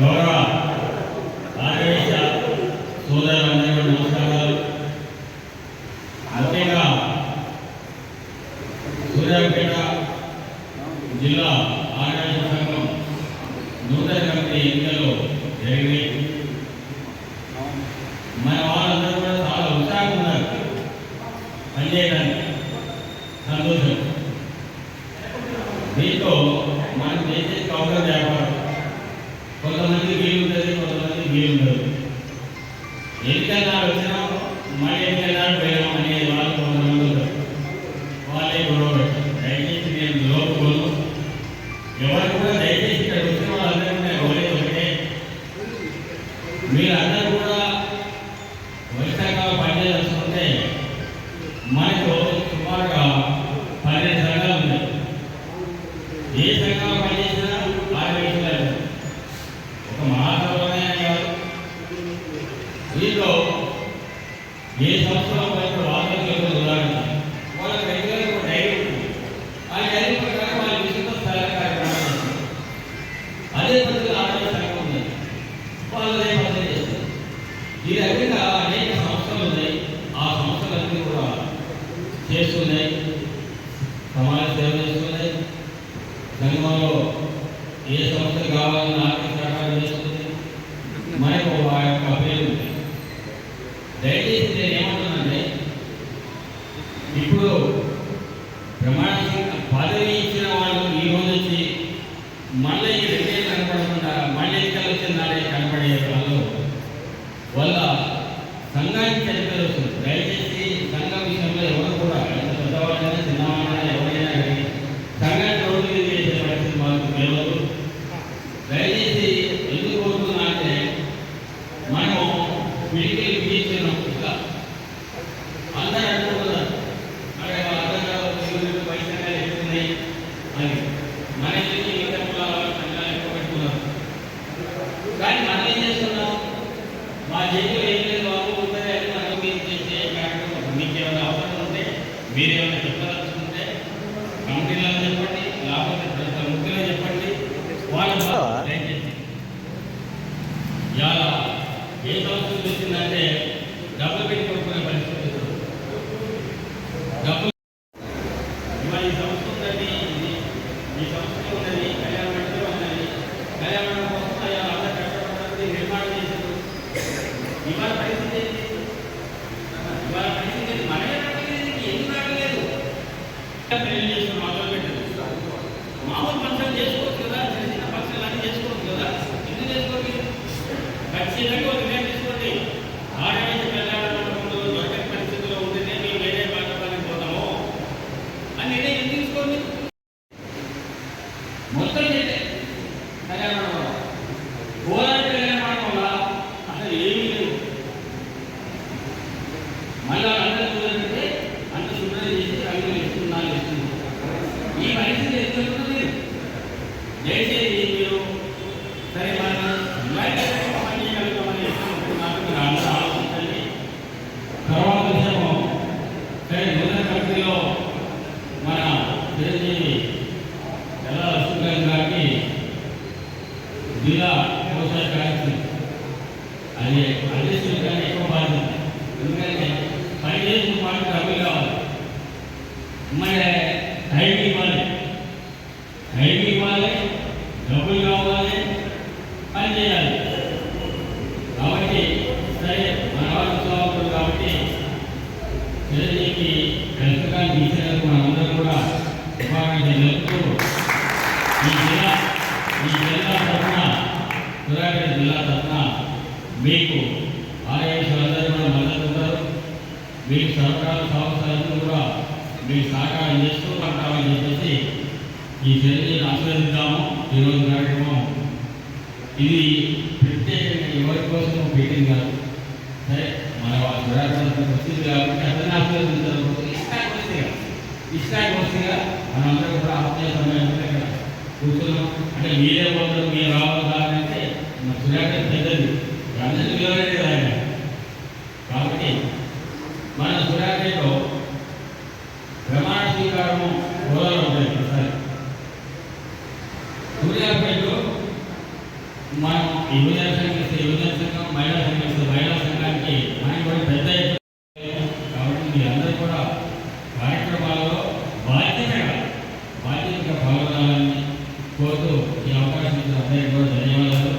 గౌరవ ఆదేశ సోదరులందరూ నమస్కారాలు. ముఖ్యంగా సూర్యాపేట జిల్లా ఆడవాళ్ళ సంఘం నూతన కమిటీ ఎన్నికలు జరిగినాయి. మన వాళ్ళందరూ కూడా చాలా ఉత్సాహంగా ఉన్నారు. పనిచేయడానికి సంతోషం. దీంతో మనం చేసే కౌంటర్ వ్యాపారం కొంతమంది వీలు ఉంటుంది కొంతమంది వీలు ఉండదు ఎన్నికన్నా వచ్చినా మళ్ళీ ఎన్నికన్నా పోయినాం అనే వాళ్ళు కొంతమంది ఉంటారు. వాళ్ళే గొడవ పెట్టారు దయచేసి నేను లోపలు ఎవరు కూడా దయచేసి ఇక్కడ వచ్చిన వాళ్ళందరూ కూడా ఎవరే ఒకటే. మీరందరూ కూడా వైశాఖ పనిచేయాల్సుకుంటే మనకు సుమారుగా పన్నెండు సంఘాలు ఉన్నాయి. ఏ సంఘాలు పనిచేసినా ఆరు విషయాలు ఒక మహాసభలోనే కాదు దీంట్లో ఏ సంవత్సరం సంస్థలో పనిచిన వాళ్ళకి ఉదాహరణ వాళ్ళకి రెగ్యులర్ ఒక డైరీ ఉంటుంది. ఆ డైరీ ప్రకారం వాళ్ళ విషయంలో స్థల కార్యక్రమాలు అదే పద్ధతిలో ఆరోగ్య సంఘం ఉంది. వాళ్ళు అదే పద్ధతి చేస్తారు. ఈ రకంగా అనేక సంస్థలు ఉన్నాయి. ఆ సంస్థలన్నీ కూడా చేస్తున్నాయి. సమాజ సేవ చేస్తున్నాయి. సంఘంలో ఏ సంస్థలు కావాలని ఆర్థిక సహకారం చేస్తుంది మనకు ఆ యొక్క పేరు ఉంది దయచేసి నేను ఏమంటున్నానంటే ఇప్పుడు ప్రమాణ పదవి ఇచ్చిన వాళ్ళు ఈ రోజు వచ్చి మళ్ళీ ఈ రెండే కనపడకుండా మళ్ళీ ఎన్నికలు వచ్చిన నాడే కనపడే వాళ్ళు వల్ల సంఘానికి చరిత్ర వస్తుంది దయచేసి సంఘం విషయంలో ఎవరు కూడా ఎంత పెద్దవాళ్ళైనా చిన్నవాళ్ళైనా ఎవరైనా కానీ సంఘాన్ని రోడ్డు మీద చేసే పరిస్థితి మాకు తెలియదు దయచేసి ఎందుకు కోరుతున్నా అంటే మనం పిడికిలు బిగించినాం ఇట్లా అందరూ అనుకుంటున్నారు అరే వాళ్ళందరూ పైసలు ఎక్కున్నాయి అని మన ఇంటికి ఇతర కులాల సంఘాలు ఎక్కువ పెట్టుకున్నారు కానీ మనం ఏం చేస్తున్నాం మా చేతిలో ఏం లేదు బాబు ఉంటే మనం మీరు చేసే కార్యక్రమం మీకు ఏమైనా అవసరం ఉంటే మీరు ఏమైనా కంపెనీలో చెప్పండి లేకపోతే ముఖ్యంగా చెప్పండి వాళ్ళ దయచేసి. ఇవాళ ఏదో మామూలు ఫంక్షన్ చేసుకోవచ్చు కదా చిన్న చిన్న ఫంక్షన్లు అన్నీ చేసుకోవచ్చు కదా. ఎందుకు చేసుకోండి? ఖచ్చితంగా ఒక నిర్ణయం తీసుకోండి ఆడవేసి దొరకని పరిస్థితిలో ఉంటేనే మేము వేరే మండపానికి పోతాము. అని నిర్ణయం ఎందుకు తీసుకోండి? మొత్తం చేస్తే కళ్యాణ మండపం అసలు ఏమీ లేదు. మళ్ళీ అందరూ చూడంటే అంత శుభ్రం చేసి అవి ఈ పరిస్థితి ఎందుకు దయచేసి మీరు సరే మన ఇలాంటి పని చేయగలుగుతామని అనుకుంటున్నాను మీరు అందరూ ఆలోచించండి తర్వాత విషయము సరే నూతన కంపెనీలో మన చిరంజీవి ఎలా లక్ష్మీకాంత్ గారికి జిల్లా కోశాల కార్యక్రమం అది అధ్యక్షులు కానీ ఎక్కువ బాధ్యత ఎందుకంటే పని చేసిన పాటు డబ్బులు కావాలి మరి టైం ఇవ్వాలి టైం ఇవ్వాలి డబ్బులు కావాలి పని చేయాలి కాబట్టి సరే మన వాళ్ళు ఉత్సాహపడరు కాబట్టి చిరంజీవికి కష్టకాన్ని తీసేందుకు మనందరం కూడా శుభాకాంక్షలు తెలుపుతూ ఈ జిల్లా ఈ జిల్లా తరఫున సురాపేట జిల్లా తరఫున మీకు ఆర్యవేశాలందరూ కూడా మద్దతు ఉంటారు. మీకు సహకారాలు కూడా మీ సహకారం చేస్తూ ఉంటామని చెప్పేసి ఈ చర్యని ఆస్వాదిద్దాము ఈరోజు కార్యక్రమం ఇది ప్రత్యేకంగా ఎవరి కోసం మీటింగ్ కాదు. సరే మన వాళ్ళ సురాపేట కాబట్టి అందరినీ ఆస్వాదించారు ఇష్టానికి వస్తే ఇష్టానికి వస్తే మనందరం కూడా ఆత్మీయ సమయంలో ఇక్కడ కూర్చున్నాం. అంటే మీరే పోతారు మీరు రావాలి కాదంటే మన సురాపేట పెద్దది. అందరికీ కాబట్టి మన సురాపేటలో ప్రమాణ స్వీకారము హోదాలో ఉంటాయి సూర్యాపేటలో మనం యువజన సంఘం మహిళా సంఘం ఇస్తే మహిళా సంఘానికి మనకి కూడా పెద్ద ఎత్తున కాబట్టి మీరందరూ కూడా కార్యక్రమాల్లో బాధ్యతగా బాధ్యతగా పాల్గొనాలని కోరుతూ ఈ అవకాశం ఇచ్చిన అందరికీ కూడా ధన్యవాదాలు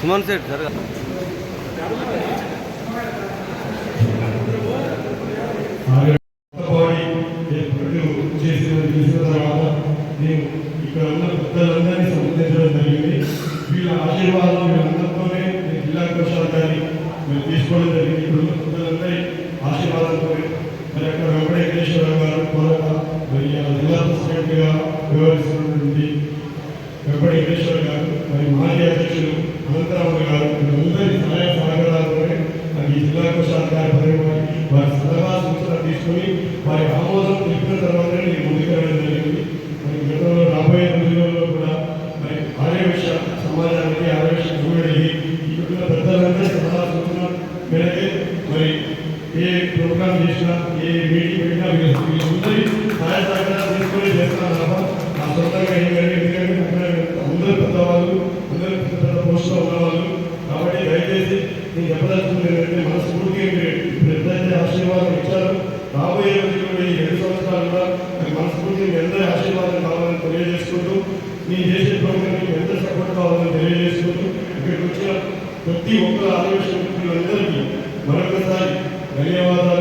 సుమన్ సెట్ జరగ ఇక్కడ ఉన్న పెద్దలందరినీ సంప్రదించడం జరిగింది. వీళ్ళ ఆశీర్వాదం వీళ్ళందరితోనే నేను జిల్లా కోశాధికారి మేము తీసుకోవడం జరిగింది. ఇక్కడ ఉన్న పెద్దలందరి ఆశీర్వాదంతో మరి అక్కడ వెంకటేశ్వర గారు కోరగా మరి జిల్లా ప్రెసిడెంట్గా వ్యవహరిస్తున్నటువంటి వెంకటేశ్వర గారు మరి మాజీ అధ్యక్షులు అనంతరావు గారు వీళ్ళందరి సహాయ సహకారాలతోనే నాకు ఈ జిల్లా కోశాధికారి పదవి వారి సలహా సూచన తీసుకొని వారి ఆమోదం తెలిపిన తర్వాతనే నేను ముందుకు వెళ్ళడం జరిగింది మరి గతంలో రాబోయే రోజులలో కూడా మరి ఆర్యవేశ సమాజానికి ఆర్యవేశ గురువుడికి ఇక్కడున్న పెద్దలందరి సలహా సూచన మేరకే మరి ఏ ప్రోగ్రామ్ చేసినా ఏ మీటింగ్ పెట్టినా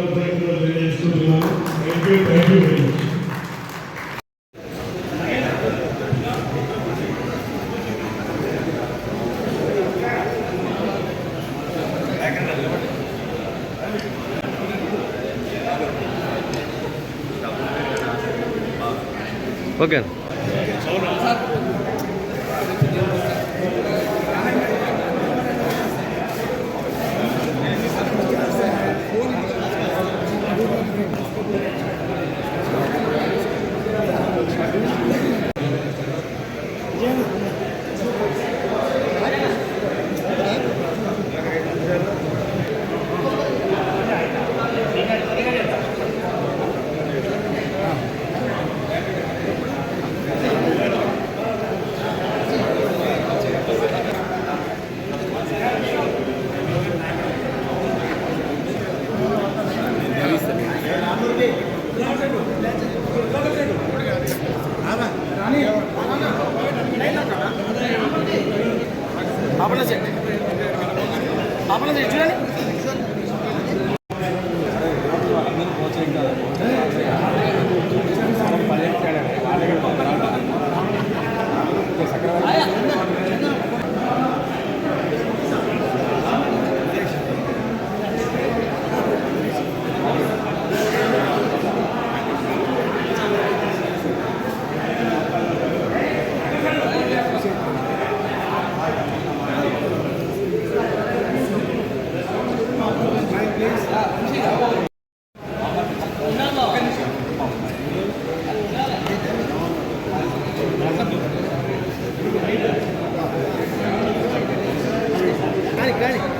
ధన్యవాదాలు కృతజ్ఞతలు తెలియజేసుకుంటున్నాను. థ్యాంక్ యూ థ్యాంక్ యూ ગાડી ગાડી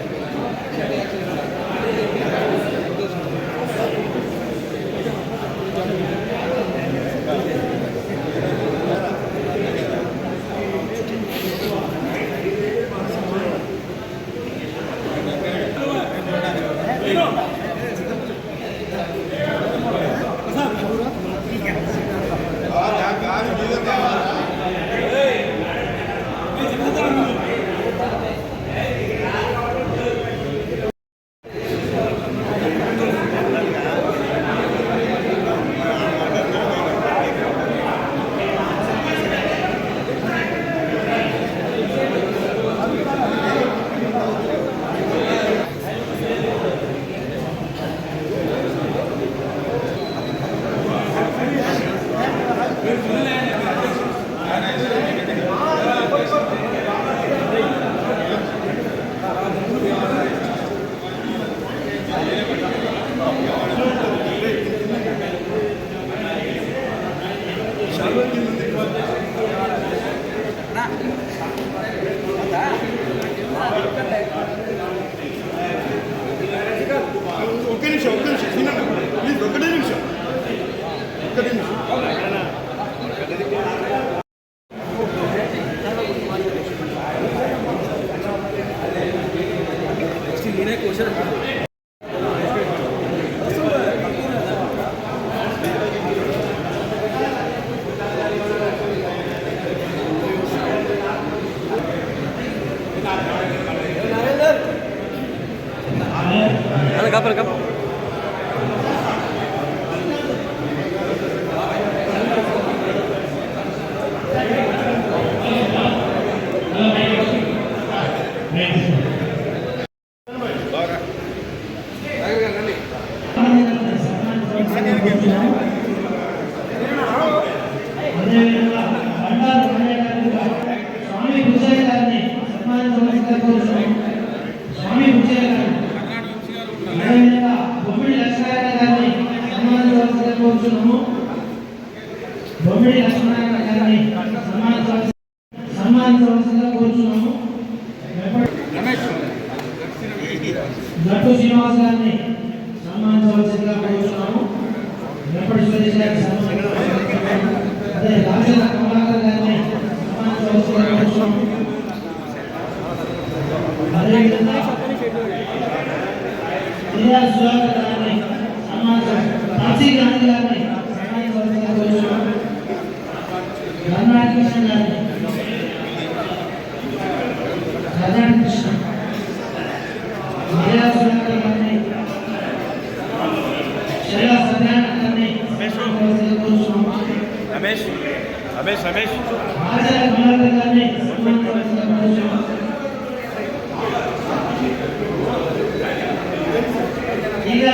terceira pergunta. ఆహ్వానించవలసిందిగా కోరుచున్నాము లడ్డు శ్రీనివాస్ గారిని సన్మానించవలసిందిగా కోరుచున్నాము వెంపటి సురేష్ గారిని అదే రాజేంద్ర కమలాకర్ గారిని సన్మానించవలసిందిగా కోరుచున్నాము అదేవిధంగా సుధాకర్ గారిని సన్మానించాలి కాశీ కర్ణాటక రమేష్ రమేష్ రమేష్ ఇలా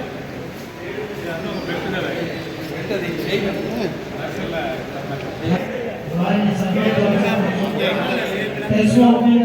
Thank you.